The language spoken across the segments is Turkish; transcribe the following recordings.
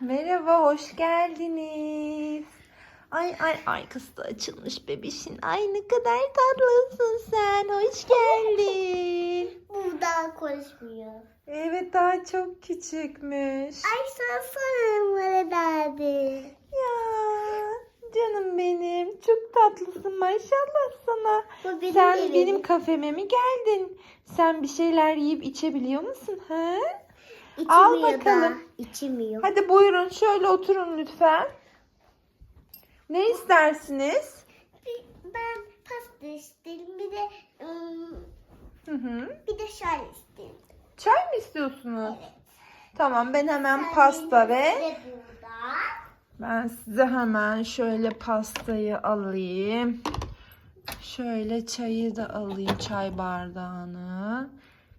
Merhaba, hoş geldiniz. Ay ay arkası da açılmış bebişin. Ay ne kadar tatlısın sen. Hoş geldin. Bu daha konuşmuyor. Evet daha çok küçükmüş. Ay sana sorarım derdi. Ya canım benim. Çok tatlısın maşallah sana. Bu benim Sen evim. benim kafeme mi geldin? Sen bir şeyler yiyip içebiliyor musun? Ha? Al İçmiyor bakalım. Da. İçmiyor. Hadi buyurun şöyle oturun lütfen. Ne istersiniz? Ben pasta istedim. Bir de Hı hı. bir de şöyle istedim. Çay mı istiyorsunuz? Evet. Tamam ben hemen Sen pasta ve ben size hemen şöyle pastayı alayım. Şöyle çayı da alayım çay bardağını.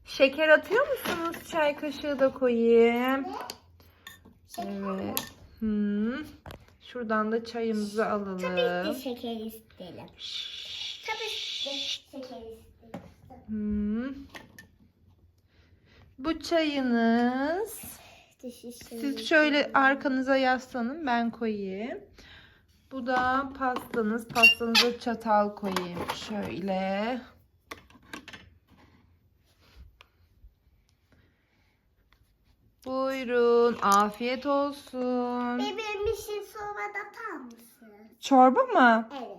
Şeker atıyor musunuz? Çay kaşığı da koyayım. Evet. Hmm. Şuradan da çayımızı alalım. Tabii ki şeker istedim. Tabii ki şeker istedim. Hmm. Bu çayınız. Siz şöyle arkanıza yaslanın ben koyayım. Bu da pastanız. Pastanıza çatal koyayım. Şöyle. Buyurun. Afiyet olsun. Bebeğim bir şey sormadan atar mısın? Çorba mı? Evet.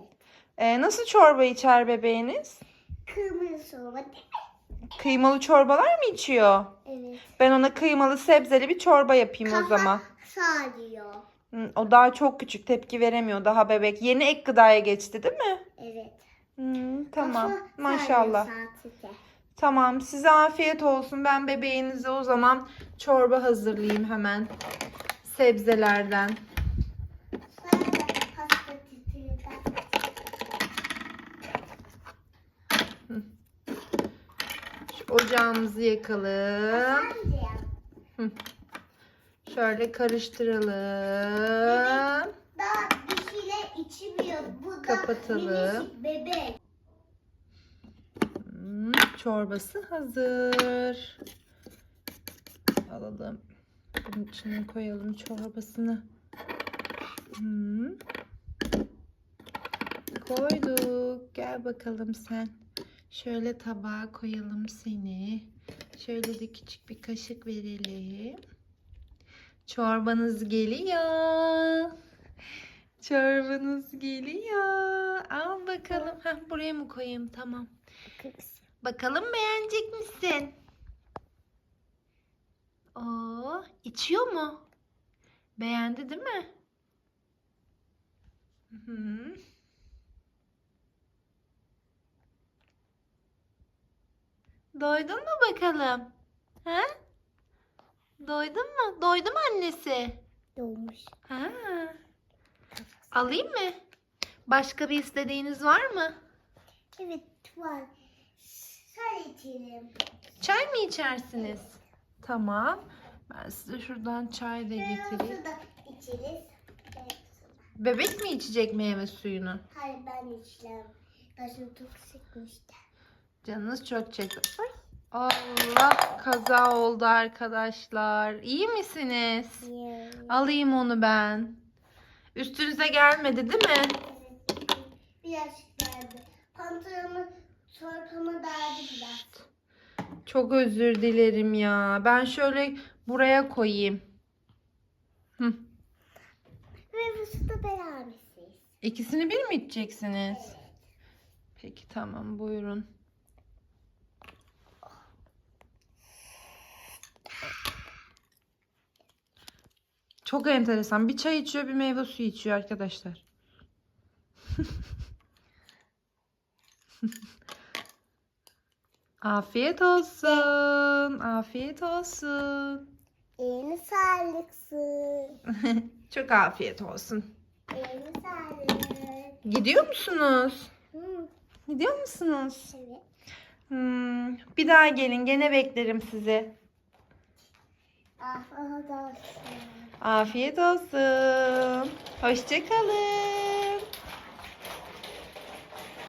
Ee, nasıl çorba içer bebeğiniz? Kırmızı sorma değil mi? Kıymalı çorbalar mı içiyor? Evet. Ben ona kıymalı sebzeli bir çorba yapayım o zaman. sağlıyor. Hı, O daha çok küçük tepki veremiyor daha bebek. Yeni ek gıdaya geçti değil mi? Evet. Hı, tamam Kafa maşallah. sağlıyor sadece. Tamam size afiyet olsun. Ben bebeğinize o zaman çorba hazırlayayım hemen. Sebzelerden. Şu ocağımızı yakalım. Şöyle karıştıralım. daha bir şeyler içmiyor. Bu da Kapatalım. bebek. Çorbası hazır. Alalım. Bunun içine koyalım çorbasını. Hmm. Koyduk. Gel bakalım sen. Şöyle tabağa koyalım seni. Şöyle de küçük bir kaşık verelim. Çorbanız geliyor. Çorbanız geliyor. Al bakalım. Heh, buraya mı koyayım? Tamam. Bakalım beğenecek misin? Oo, içiyor mu? Beğendi değil mi? Hı hı. Doydun mu bakalım? Ha? Doydun mu? Doydu mu annesi? Doğmuş. Ha. Alayım mı? Başka bir istediğiniz var mı? Evet var. Sen içelim. Çay mı içersiniz? Tamam. Ben size şuradan çay da getireyim. Da içeriz. Bebek mi içecek meyve suyunu? Hayır ben içeceğim. Başım çok sıkmıştı. Canınız çok çekti. Allah kaza oldu arkadaşlar. İyi misiniz? Alayım onu ben. Üstünüze gelmedi değil mi? Birazcık geldi. Pantolonumu, çortamı derdi biraz. Çok özür dilerim ya. Ben şöyle buraya koyayım. Hı. Ve suda beraberiz. İkisini bir mi içeceksiniz? Peki tamam buyurun. Çok enteresan. Bir çay içiyor, bir meyve suyu içiyor arkadaşlar. Afiyet olsun. Afiyet olsun. Elini sağlıksın. Çok afiyet olsun. Elini sağlık. Gidiyor musunuz? Hı, Gidiyor musunuz? evet. Hmm, bir daha gelin. Gene beklerim sizi. Afiyet olsun. Afiyet olsun. Hoşçakalın.